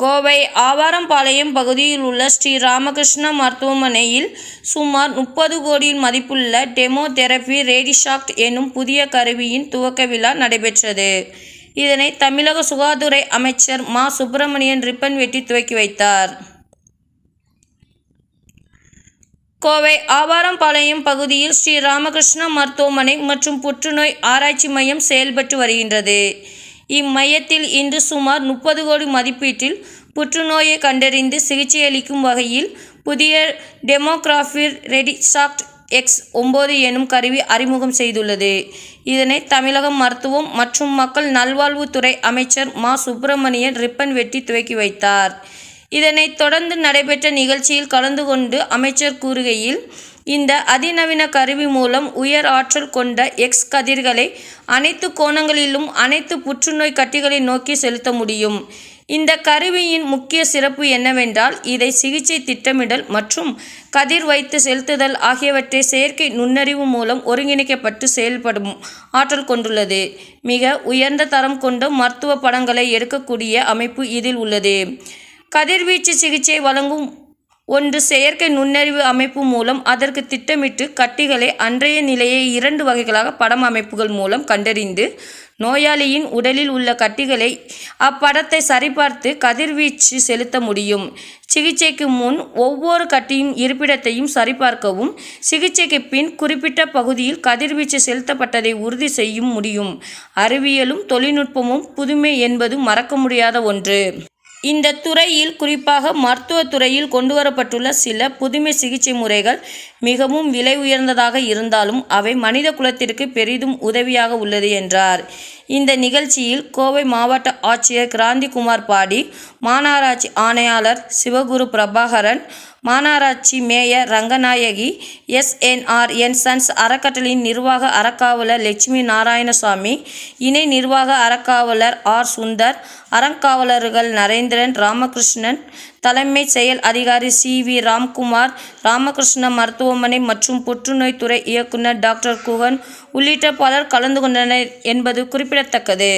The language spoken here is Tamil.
கோவை ஆவாரம்பாளையம் பகுதியில் உள்ள ஸ்ரீ ராமகிருஷ்ண மருத்துவமனையில் சுமார் முப்பது கோடி மதிப்புள்ள டெமோ தெரபி ரேடிஷாக்ட் எனும் புதிய கருவியின் துவக்க விழா நடைபெற்றது. இதனை தமிழக சுகாதாரத்துறை அமைச்சர் மா. சுப்பிரமணியன் ரிப்பன் வெட்டி துவக்கி வைத்தார். கோவை ஆவாரம்பாளையம் பகுதியில் ஸ்ரீ ராமகிருஷ்ண மருத்துவமனை மற்றும் புற்றுநோய் ஆராய்ச்சி மையம் செயல்பட்டு வருகின்றது. இம்மையத்தில் இன்று சுமார் முப்பது கோடி மதிப்பீட்டில் புற்றுநோயை கண்டறிந்து சிகிச்சையளிக்கும் வகையில் புதிய டெமோகிராஃபிர் ரெடிசாப்ட் எக்ஸ் ஒம்பது எனும் கருவி அறிமுகம் செய்துள்ளது. இதனை தமிழக மருத்துவம் மற்றும் மக்கள் நல்வாழ்வுத்துறை அமைச்சர் மா. சுப்பிரமணியன் ரிப்பன் வெட்டி துவக்கி வைத்தார். இதனைத் தொடர்ந்து நடைபெற்ற நிகழ்ச்சியில் கலந்து கொண்டு அமைச்சர் கூறுகையில் இந்த அதிநவீன கருவி மூலம் உயர் ஆற்றல் கொண்ட எக்ஸ் கதிர்களை அனைத்து கோணங்களிலும் அனைத்து புற்றுநோய் கட்டிகளை நோக்கி செலுத்த முடியும். இந்த கருவியின் முக்கிய சிறப்பு என்னவென்றால் இதை சிகிச்சை திட்டமிடல் மற்றும் கதிர் வைத்து செலுத்துதல் ஆகியவற்றை செயற்கை நுண்ணறிவு மூலம் ஒருங்கிணைக்கப்பட்டு செயல்படும் ஆற்றல் கொண்டுள்ளது. மிக உயர்ந்த தரம் கொண்ட மருத்துவ படங்களை எடுக்கக்கூடிய அமைப்பு இதில் உள்ளது. கதிர்வீச்சு சிகிச்சை வழங்கும் ஒன்று செயற்கை நுண்ணறிவு அமைப்பு மூலம் அதற்கு திட்டமிட்டு கட்டிகளை அன்றைய நிலையை இரண்டு வகைகளாக படம் அமைப்புகள் மூலம் கண்டறிந்து நோயாளியின் உடலில் உள்ள கட்டிகளை அப்படத்தை சரிபார்த்து கதிர்வீச்சு செலுத்த முடியும். சிகிச்சைக்கு முன் ஒவ்வொரு கட்டியின் இருப்பிடத்தையும் சரிபார்க்கவும் சிகிச்சைக்கு பின் குறிப்பிட்ட பகுதியில் கதிர்வீச்சு செலுத்தப்பட்டதை உறுதி செய்யும் முடியும். அறிவியலும் தொழில்நுட்பமும் புதுமை என்பது மறக்க முடியாத ஒன்று. இந்த துறையில் குறிப்பாக மருத்துவ துறையில் கொண்டுவரப்பட்டுள்ள சில புதுமை சிகிச்சை முறைகள் மிகவும் விலை உயர்ந்ததாக இருந்தாலும் அவை மனித குலத்திற்கு பெரிதும் உதவியாக உள்ளது என்றார். இந்த நிகழ்ச்சியில் கோவை மாவட்ட ஆட்சியர் கிராந்திகுமார் பாடி மாநகராட்சி ஆணையாளர் சிவகுரு பிரபாகரன் மாநகராட்சி மேயர் ரங்கநாயகி எஸ்என்ஆர்என் சன்ஸ் அறக்கட்டளையின் நிர்வாக அறக்காவலர் லட்சுமி நாராயணசாமி இணை நிர்வாக அறக்காவலர் ஆர் சுந்தர் அறங்காவலர்கள் நரேந்திரன் ராமகிருஷ்ணன் தலைமை செயல் அதிகாரி சி வி ராம்குமார் ராமகிருஷ்ண மருத்துவமனை மற்றும் புற்றுநோய் துறை இயக்குனர் டாக்டர் குகன் உள்ளிட்ட பலர் கலந்து கொண்டனர் என்பது குறிப்பிடத்தக்கது.